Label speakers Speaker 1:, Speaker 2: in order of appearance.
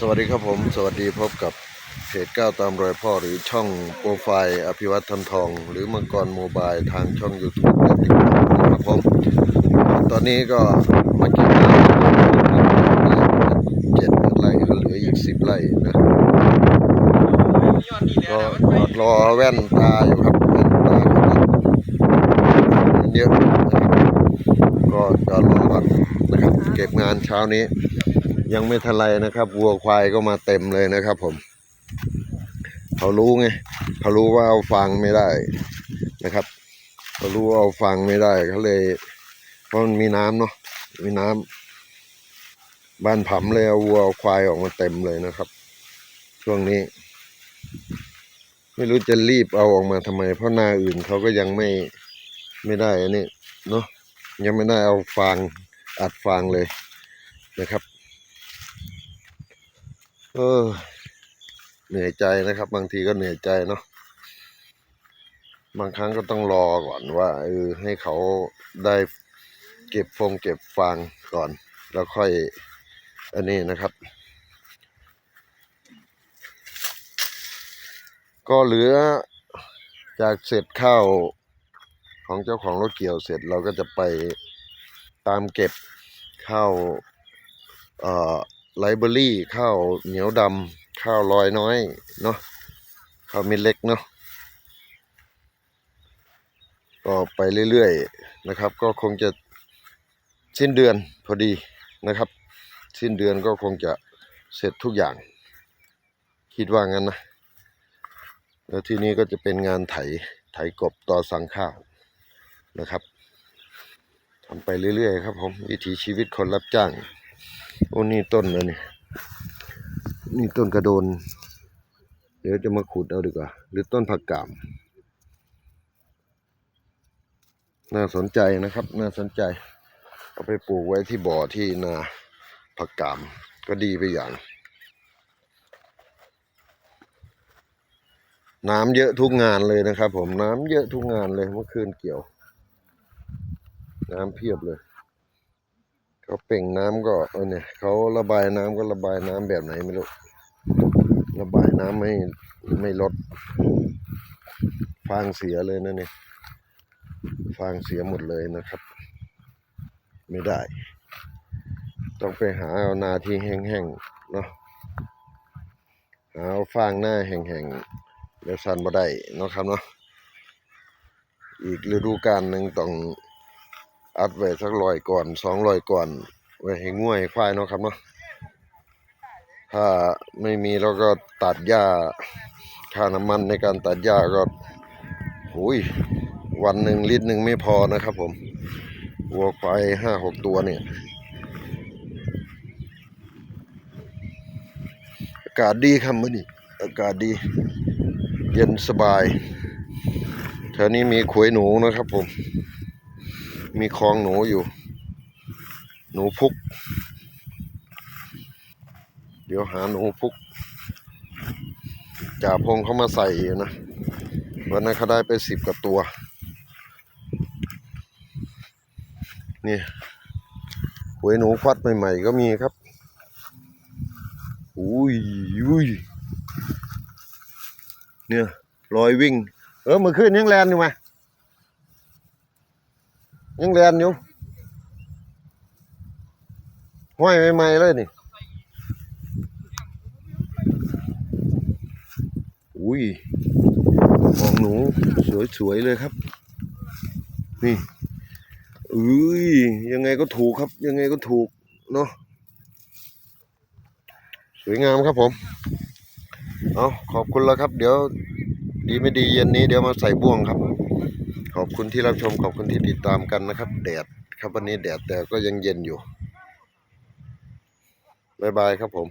Speaker 1: สวัสดีครับผม สวัสดีพบกับเพจก้าวตามรอยพ่อหรือช่องโปรไฟล์อภิวัตทันทอง หรือมังกรโมบายทางช่อง YouTube และติ๊กต็อกครับผม ตอนนี้ก็มาเก็บน้ำเจ็ดไร่เหลืออีกสิบไร่นะก็รอแว่นตาอยู่ครับแว่นตาเยอะนะครับก็จะรอก่อนนะครับเก็บงานเช้านี้ ยังไม่ทันไรนะครับวัวควายก็มาเต็มเลยนะครับผม เขารู้ไงเขารู้ว่าเอาฟังไม่ได้นะครับเขารู้ว่าเอาฟังไม่ได้เขาเลยเพราะมันมีน้ำเนาะมีน้ำบ้านผำเลยเอาวัวเอาควายออกมาเต็มเลยนะครับ ช่วงนี้ ไม่รู้จะรีบเอาออกมาทำไม เพราะนาอื่นเขาก็ยังไม่ไม่ได้อันนี้เนาะยังไม่ได้เอาฟางอัดฟางเลยนะครับ เออ เหนื่อยใจนะครับ บางทีก็เหนื่อยใจเนาะบางครั้งก็ต้องรอก่อนว่าเออให้เขาได้เก็บฟงเก็บฟางก่อน แล้วค่อยอันนี้นะครับ ก็เหลือจากเสร็จข้าวของเจ้าของรถเกี่ยวเสร็จเราก็จะไปตามเก็บข้าวเอ่อ ไลเบอรี่ข้าวเหนียวดำข้าวลอยน้อยเนาะข้าวเม็ดเล็กเนาะก็ไปเรื่อยๆนะครับ ก็คงจะสิ้นเดือนพอดีนะครับ สิ้นเดือนก็คงจะเสร็จทุกอย่าง คิดว่างั้นนะ แล้วที่นี้ก็จะเป็นงานไถไถกบต่อสังข้าวนะครับทำไปเรื่อยๆครับผมวิถีชีวิตคนรับจ้าง โอ้นี่ต้นนะนี่นี่ต้นกระโดน เดี๋ยวจะมาขุดเอาดีกว่า หรือต้นผักกาดน่าสนใจนะครับ น่าสนใจ เอาไปปลูกไว้ที่บ่อที่นาผักกาดก็ดีไปอย่าง น้ำเยอะทุกงานเลยนะครับ ผมน้ำเยอะทุกงานเลยเมื่อคืนเกี่ยว น้ำเพียบเลย เขาเป่งน้ำก็เออเนี่ยเขาระบายน้ำก็ระบายน้ำแบบไหนไม่รู้ระบายน้ำไม่ไม่ลดฟางเสียเลยนะเนี่ยฟางเสียหมดเลยนะครับ ไม่ได้ ต้องไปหาเอานาที่แห้งๆเนาะหาเอาฟางหน้าแห้งๆเดี๋ยวสันบ่ได้เนาะครับเนาะอีกฤดูกาลหนึ่งต้อง อัดไว้สักร้อยก่อนสองร้อยก่อน ไว้ให้ง่วยควายเนาะครับเนาะถ้าไม่มีเราก็ตัดหญ้าค่าน้ำมันในการตัดหญ้าก็หุยวันหนึ่งลิตรหนึ่งไม่พอนะครับผมวัวควายห้าหกตัวเนี่ยอากาศดีครับมื้อนี้อากาศดี เย็นสบายแถวนี้มีขวยหนูนะครับผม มีคลองหนูอยู่ หนูพุก เดี๋ยวหาหนูพุกจ่าพงเขามาใส่นะวันนั้นเขาได้ไปสิบกว่าตัว นี่ขวยหนูควัดใหม่ ๆ ก็มีครับ อุ้ยอุ้ยเนี่ยรอยวิ่ง เออเมื่อคืนยังแลนอยู่ไหม ยังแลนอยู่ห้อยใหม่ๆเลยนี่อุ้ยของหนูสวยๆเลยครับ นี่เอ้ยยังไงก็ถูกครับ ยังไงก็ถูกเนาะสวยงามครับผมเอาขอบคุณแล้วครับ เดี๋ยวดีไม่ดีเย็นนี้เดี๋ยวมาใส่บ่วงครับ ขอบคุณที่รับชมขอบคุณที่ติดตามกันนะครับ แดดครับวันนี้แดดแต่ก็ยังเย็นอยู่บ๊ายบายครับผม